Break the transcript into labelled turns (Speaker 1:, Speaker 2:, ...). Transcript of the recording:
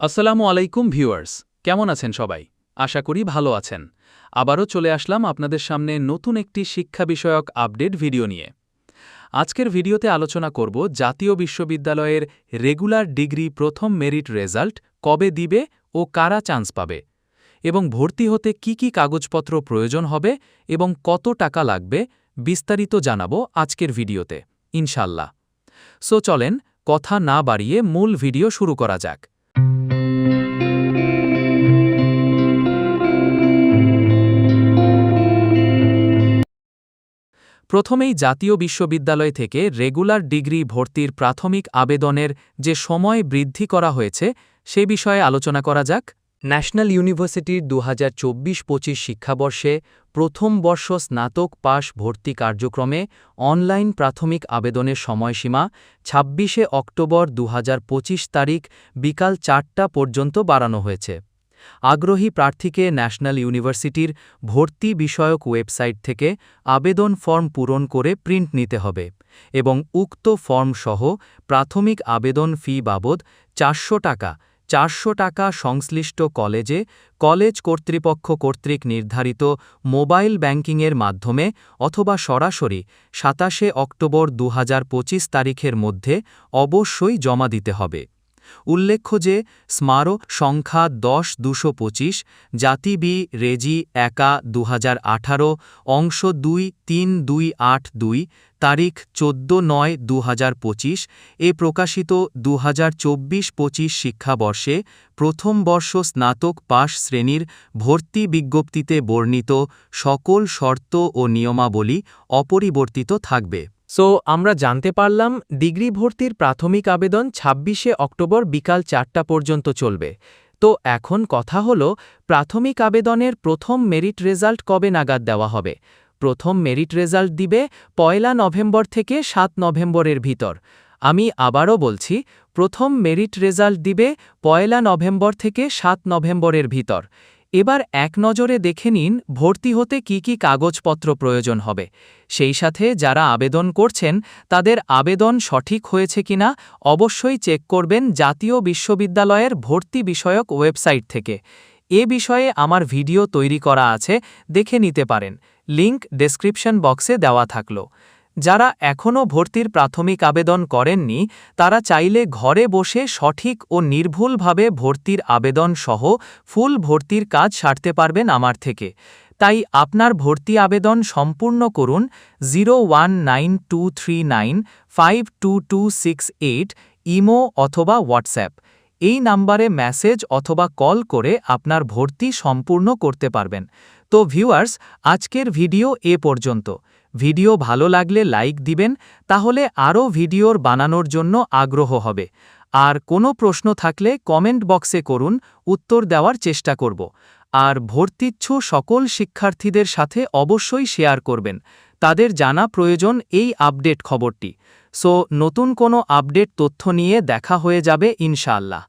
Speaker 1: আসসালামু আলাইকুম, ভিউয়ার্স। কেমন আছেন সবাই? আশা করি ভালো আছেন। আবারও চলে আসলাম আপনাদের সামনে নতুন একটি শিক্ষা বিষয়ক আপডেট ভিডিও নিয়ে। আজকের ভিডিওতে আলোচনা করব জাতীয় বিশ্ববিদ্যালয়ের রেগুলার ডিগ্রি প্রথম মেরিট রেজাল্ট কবে দিবে ও কারা চান্স পাবে এবং ভর্তি হতে কি কি কাগজপত্র প্রয়োজন হবে এবং কত টাকা লাগবে বিস্তারিত জানাব আজকের ভিডিওতে ইনশাল্লাহ সো চলেন, কথা না বাড়িয়ে মূল ভিডিও শুরু করা যাক। প্রথমেই জাতীয় বিশ্ববিদ্যালয় থেকে রেগুলার ডিগ্রি ভর্তির প্রাথমিক আবেদনের যে সময় বৃদ্ধি করা হয়েছে, সে বিষয়ে আলোচনা করা যাক। ন্যাশনাল ইউনিভার্সিটির দু হাজার চব্বিশ পঁচিশ শিক্ষাবর্ষে প্রথম বর্ষ স্নাতক পাশ ভর্তি কার্যক্রমে অনলাইন প্রাথমিক আবেদনের সময়সীমা ছাব্বিশে অক্টোবর দু হাজার পঁচিশ তারিখ বিকাল চারটা পর্যন্ত বাড়ানো হয়েছে। আগ্রহী প্রার্থীকে ন্যাশনাল ইউনিভার্সিটির ভর্তি বিষয়ক ওয়েবসাইট থেকে আবেদন ফর্ম পূরণ করে প্রিন্ট নিতে হবে এবং উক্ত ফর্ম সহ প্রাথমিক আবেদন ফি বাবদ চারশো টাকা চারশো টাকা সংশ্লিষ্ট কলেজে কলেজ কর্তৃপক্ষ কর্তৃক নির্ধারিত মোবাইল ব্যাংকিংয়ের মাধ্যমে অথবা সরাসরি সাতাশে অক্টোবর দু হাজার পঁচিশ তারিখের মধ্যে অবশ্যই জমা দিতে হবে। উল্লেখ্য যে, স্মারো সংখ্যা দশ দুশো পঁচিশ, জাতি বি রেজি একা দুহাজার আঠারো, অংশ দুই তিন দুই আট দুই, তারিখ চোদ্দ নয় দু এ প্রকাশিত দু হাজার চব্বিশ পঁচিশ শিক্ষাবর্ষে প্রথম বর্ষ স্নাতক পাশ শ্রেণির ভর্তি বিজ্ঞপ্তিতে বর্ণিত সকল শর্ত ও নিয়মাবলী অপরিবর্তিত থাকবে। সো আমরা জানতে পারলাম, ডিগ্রি ভর্তির প্রাথমিক আবেদন ছাব্বিশে অক্টোবর বিকাল চারটা পর্যন্ত চলবে। তো এখন কথা হল, প্রাথমিক আবেদনের প্রথম মেরিট রেজাল্ট কবে নাগাদ দেওয়া হবে? প্রথম মেরিট রেজাল্ট দিবে পয়লা নভেম্বর থেকে সাত নভেম্বরের ভিতর। আমি আবারও বলছি, প্রথম মেরিট রেজাল্ট দিবে পয়লা নভেম্বর থেকে সাত নভেম্বরের ভিতর। এবার এক নজরে দেখে নিন ভর্তি হতে কি কি কাগজপত্র প্রয়োজন হবে। সেই সাথে যারা আবেদন করছেন, তাদের আবেদন সঠিক হয়েছে কিনা অবশ্যই চেক করবেন জাতীয় বিশ্ববিদ্যালয়ের ভর্তি বিষয়ক ওয়েবসাইট থেকে। এ বিষয়ে আমার ভিডিও তৈরি করা আছে, দেখে নিতে পারেন। লিংক ডেসক্রিপশন বক্সে দেওয়া থাকল। যারা এখনও ভর্তির প্রাথমিক আবেদন করেননি, তারা চাইলে ঘরে বসে সঠিক ও নির্ভুলভাবে ভর্তির আবেদন সহ ফুল ভর্তির কাজ সারতে পারবেন আমার থেকে। তাই আপনার ভর্তি আবেদন সম্পূর্ণ করুন zero one nine two three nine five two two six eight imo অথবা হোয়াটসঅ্যাপ। এই নাম্বারে মেসেজ অথবা কল করে আপনার ভর্তি সম্পূর্ণ করতে পারবেন। তো ভিউয়ার্স, আজকের ভিডিও এ পর্যন্ত। ভিডিও ভালো লাগলে লাইক দিবেন, তাহলে আরও ভিডিওর বানানোর জন্য আগ্রহ হবে। আর কোনো প্রশ্ন থাকলে কমেন্ট বক্সে করুন, উত্তর দেওয়ার চেষ্টা করব। আর ভর্তিচ্ছু সকল শিক্ষার্থীদের সাথে অবশ্যই শেয়ার করবেন। তাদের জানা প্রয়োজন এই আপডেট খবরটি। সো, নতুন কোনো আপডেট তথ্য নিয়ে দেখা হয়ে যাবে ইনশাআল্লাহ।